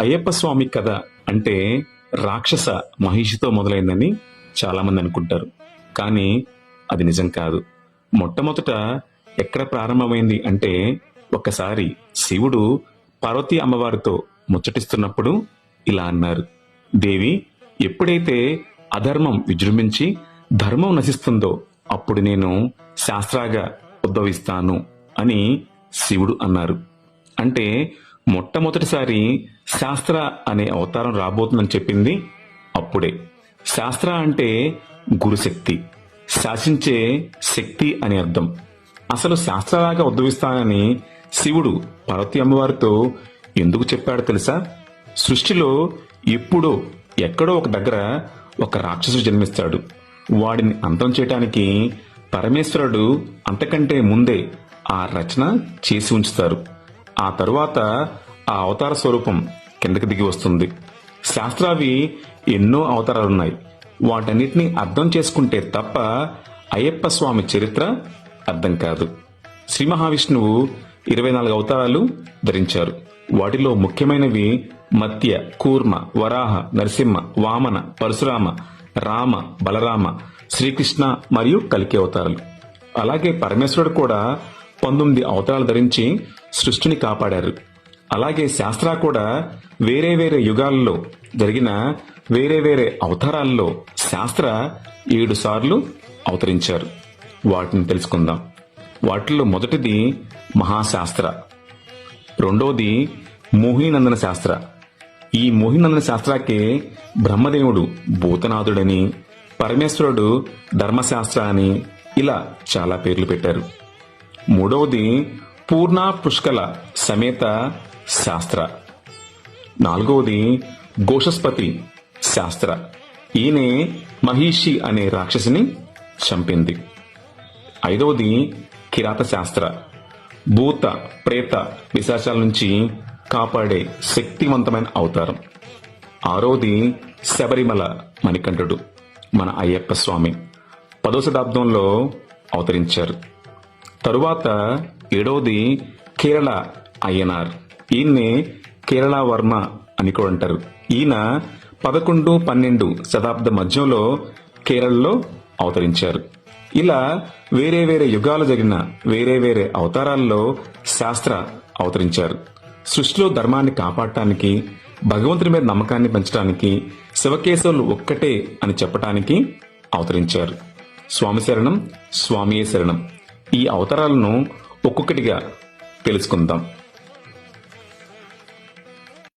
అయ్యప్ప స్వామి కథ అంటే రాక్షస మహిషితో మొదలైందని చాలామంది అనుకుంటారు. కానీ అది నిజం కాదు. మొట్టమొదట ఎక్కడ ప్రారంభమైంది అంటే ఒకసారి శివుడు పార్వతీ అమ్మవారితో ముచ్చటిస్తున్నప్పుడు ఇలా అన్నారు. దేవి ఎప్పుడైతే అధర్మం విజృంభించి ధర్మం నశిస్తుందో అప్పుడు నేను శాస్త్రాగా ఉద్భవిస్తాను అని శివుడు అన్నారు. అంటే మొట్టమొదటిసారి శాస్త్ర అనే అవతారం రాబోతుందని చెప్పింది అప్పుడే. శాస్త్ర అంటే గురుశక్తి. శాసించే శక్తి అని అర్థం. అసలు శాస్త్రలాగా ఉద్భవిస్తానని శివుడు పార్వతి అమ్మవారితో ఎందుకు చెప్పాడు తెలుసా? సృష్టిలో ఎప్పుడో ఎక్కడో ఒక దగ్గర ఒక రాక్షసుడు జన్మిస్తాడు. వాడిని అంతం చేయటానికి పరమేశ్వరుడు అంతకంటే ముందే ఆ రచన చేసి ఉంచుతారు. ఆ తరువాత ఆ అవతార స్వరూపం కిందకి దిగి వస్తుంది. శాస్త్రావి ఎన్నో అవతారాలున్నాయి. వాటన్నిటిని అర్థం చేసుకుంటే తప్ప అయ్యప్ప స్వామి చరిత్ర అర్థం కాదు. శ్రీ మహావిష్ణువు ఇరవై నాలుగు అవతారాలు ధరించారు. వాటిలో ముఖ్యమైనవి మత్య కూర్మ వరాహ నరసింహ వామన పరశురామ రామ బలరామ శ్రీకృష్ణ మరియు కలికి అవతారాలు. అలాగే పరమేశ్వరుడు కూడా పంతొమ్మిది అవతారాలు ధరించి సృష్టిని కాపాడారు. అలాగే శాస్త్ర కూడా వేరే వేరే యుగాల్లో జరిగిన వేరే వేరే అవతారాల్లో శాస్త్ర ఏడు సార్లు అవతరించారు. వాటిని తెలుసుకుందాం. వాటిల్లో మొదటిది మహాశాస్త్ర. రెండోది మోహినందన శాస్త్ర. ఈ మోహినందన శాస్త్రాకే బ్రహ్మదేవుడు భూతనాథుడని పరమేశ్వరుడు ధర్మశాస్త్ర అని ఇలా చాలా పేర్లు పెట్టారు. మూడవది పూర్ణ పుష్కల సమేత శాస్త్ర. నాలుగవది ఘోషస్పతి శాస్త్ర. ఈయనే మహిషి అనే రాక్షసిని చంపింది. ఐదవది కిరాత శాస్త్ర భూత ప్రేత విశాచాల నుంచి కాపాడే శక్తివంతమైన అవతారం. ఆరోది శబరిమల మణికంఠుడు మన అయ్యప్ప స్వామి. పదో శతాబ్దంలో అవతరించారు. తరువాత ఏడవది కేరళ అయ్యనార్. ఈయన్ని కేరళ వర్మ అని కూడా అంటారు. ఈయన పదకొండు పన్నెండు శతాబ్ద మధ్యంలో కేరళలో అవతరించారు. ఇలా వేరే వేరే యుగాలు జరిగిన వేరే వేరే అవతారాల్లో శాస్త్ర అవతరించారు. సృష్టిలో ధర్మాన్ని కాపాడటానికి భగవంతుని మీద నమ్మకాన్ని పెంచడానికి శివకేశవులు ఒక్కటే అని చెప్పటానికి అవతరించారు. స్వామి శరణం స్వామియే శరణం. ఈ అవతారాలను ఒక్కొక్కటిగా తెలుసుకుందాం.